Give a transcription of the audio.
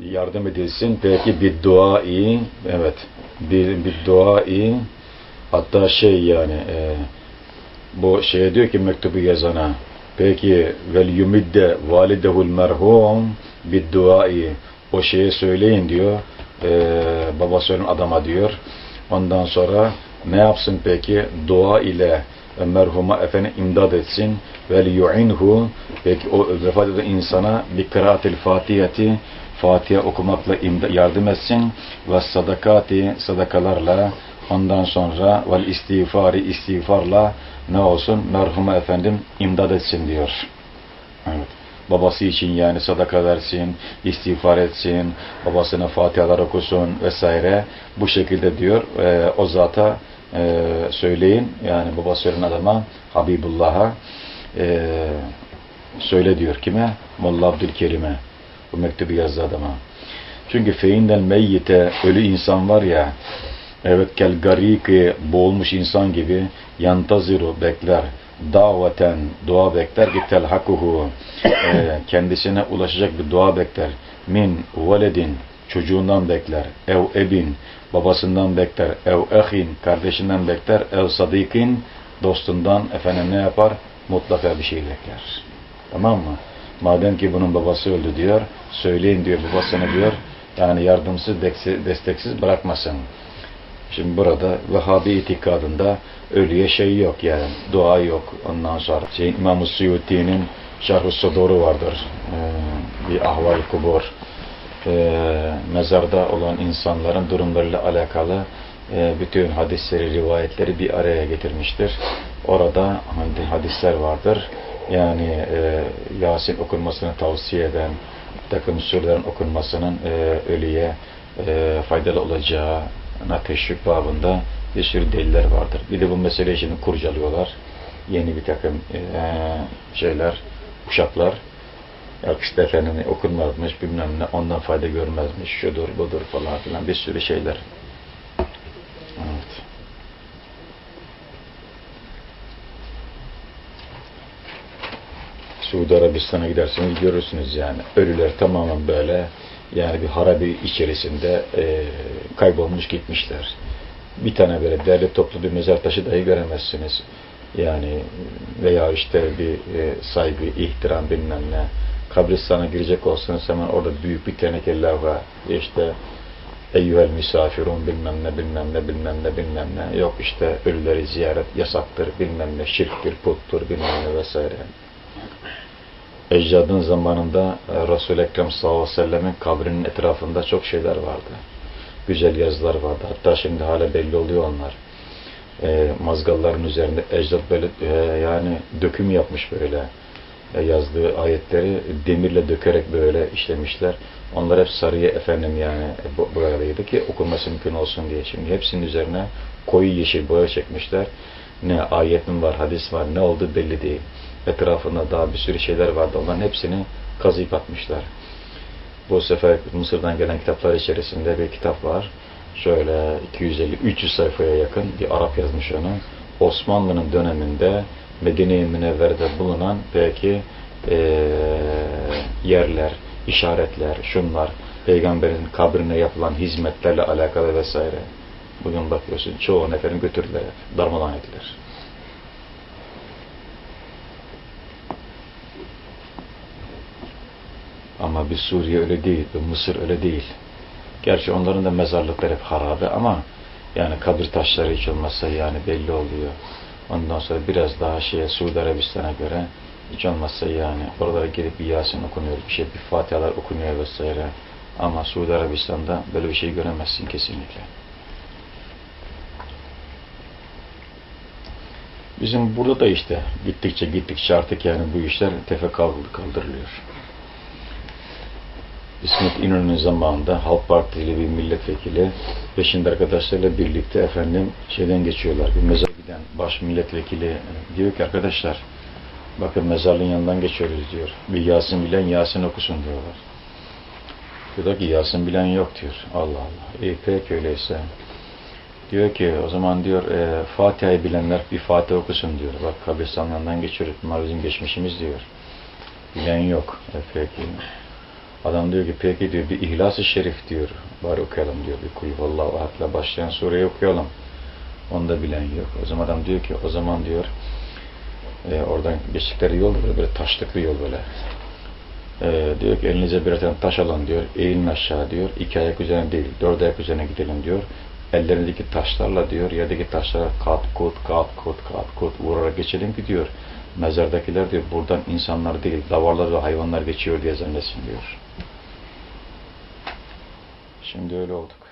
yardım edilsin. Peki bir dua iyi. Evet. Bir, bir dua iyi. Hatta şey yani e, bu şeye diyor ki mektubu yazana peki vel yumidde validehul merhum bir duayı o şeye söyleyin diyor e, babası ölen adama diyor ondan sonra ne yapsın peki dua ile merhuma efendim imdad etsin vel yu'inhu peki o vefat eden insana bir kıraatil fatihati Fatiha okumakla yardım etsin ve sadakati sadakalarla ondan sonra vel istiğfari istiğfarla ne olsun merhuma efendim imdad etsin diyor. Evet. Babası için yani sadaka versin, istiğfar etsin, babasına fatihalar okusun vesaire. Bu şekilde diyor e, o zata e, söyleyin yani babası ölen adama Habibullah'a e, söyle diyor kime? Molla Abdülkerim'e. Bu mektubu yazdı adama. Çünkü feinden meyyite ölü insan var ya evet kel gariki boğulmuş insan gibi yantaziru bekler daveten dua bekler ki telhakuhu e, kendisine ulaşacak bir dua bekler min veledin çocuğundan bekler ev ebin babasından bekler ev ehin kardeşinden bekler ev sadikin dostundan efendim ne yapar mutlaka bir şey bekler tamam mı madem ki bunun babası öldü diyor söyleyin diyor babasına diyor yani yardımsız desteksiz bırakmasın Şimdi burada Vehhabi itikadında ölüye şey yok yani dua yok. Ondan sonra şey, İmam-ı Suyuti'nin Şerh-ı vardır. Ee, bir ahval kubur. Ee, mezarda olan insanların durumlarıyla alakalı e, bütün hadisleri, rivayetleri bir araya getirmiştir. Orada hani hadisler vardır. Yani e, Yasin okunmasını tavsiye eden, takım surelerin okunmasının e, ölüye e, faydalı olacağı na teşvik babında bir sürü deliller vardır. Bir de bu meseleyi şimdi kurcalıyorlar. Yeni bir takım eee, şeyler, uşaklar. Yok işte efendim okunmazmış, bilmem ne, ondan fayda görmezmiş, şudur, budur falan filan bir sürü şeyler. Evet. Suudi Arabistan'a giderseniz görürsünüz yani. Ölüler tamamen böyle yani bir harabi içerisinde e, kaybolmuş gitmişler. Bir tane böyle değerli toplu bir mezar taşı dahi göremezsiniz. Yani veya işte bir e, saygı, ihtiram bilmem ne. Kabristana girecek olsanız hemen orada büyük bir teneke lavha işte eyyühel misafirun bilmem ne bilmem ne bilmem ne bilmem ne yok işte ölüleri ziyaret yasaktır bilmem ne şirktir puttur bilmem ne vesaire ecdadın zamanında e, Resul-i Ekrem sallallahu aleyhi ve sellemin kabrinin etrafında çok şeyler vardı. Güzel yazılar vardı. Hatta şimdi hala belli oluyor onlar. E, mazgalların üzerinde ecdad böyle e, yani döküm yapmış böyle e, yazdığı ayetleri demirle dökerek böyle işlemişler. Onlar hep sarıya efendim yani boyalıydı ki okunması mümkün olsun diye. Şimdi hepsinin üzerine koyu yeşil boya çekmişler. Ne ayetin var, hadis var, ne oldu belli değil. Etrafında daha bir sürü şeyler vardı. Onların hepsini kazıyıp atmışlar. Bu sefer Mısır'dan gelen kitaplar içerisinde bir kitap var. Şöyle 250-300 sayfaya yakın bir Arap yazmış onu. Osmanlı'nın döneminde Medine-i Münevvere'de bulunan belki eee, yerler, işaretler, şunlar, peygamberin kabrine yapılan hizmetlerle alakalı vesaire. Bugün bakıyorsun çoğu neferin götürdüler, darmadan ettiler. Ama bir Suriye öyle değil, bir Mısır öyle değil. Gerçi onların da mezarlıkları hep harabe ama yani kabir taşları hiç olmazsa yani belli oluyor. Ondan sonra biraz daha şeye Suudi Arabistan'a göre hiç olmazsa yani oralara gidip bir Yasin okunuyor, bir şey bir Fatihalar okunuyor vesaire. Ama Suudi Arabistan'da böyle bir şey göremezsin kesinlikle. Bizim burada da işte gittikçe gittikçe artık yani bu işler tefe kaldı- kaldırılıyor. İsmet İnönü'nün zamanında Halk Partili bir milletvekili ve şimdi arkadaşlarıyla birlikte efendim şeyden geçiyorlar. Bir mezar giden baş milletvekili diyor ki arkadaşlar bakın mezarlığın yanından geçiyoruz diyor. Bir Yasin bilen Yasin okusun diyorlar. Diyor ki Yasin bilen yok diyor. Allah Allah. İyi peki öyleyse. Diyor ki o zaman diyor e, Fatiha'yı bilenler bir Fatiha okusun diyor. Bak kabristanın yanından geçiyoruz. Bunlar bizim geçmişimiz diyor. Bilen yok. E, peki. Adam diyor ki peki diyor bir İhlas-ı Şerif diyor. Bari okuyalım diyor. Bir kul vallahu ahadla başlayan sureyi okuyalım. Onu da bilen yok. O zaman adam diyor ki o zaman diyor e, oradan geçtikleri yol böyle, böyle taşlıklı yol böyle. E, diyor ki elinize bir tane taş alın diyor. Eğilin aşağı diyor. İki ayak üzerine değil, dört ayak üzerine gidelim diyor. Ellerindeki taşlarla diyor, yerdeki taşlara kat kut kat kut kat kut vurarak geçelim ki diyor. Mezardakiler diyor buradan insanlar değil, davarlar ve hayvanlar geçiyor diye zannetsin diyor. Şimdi öyle olduk.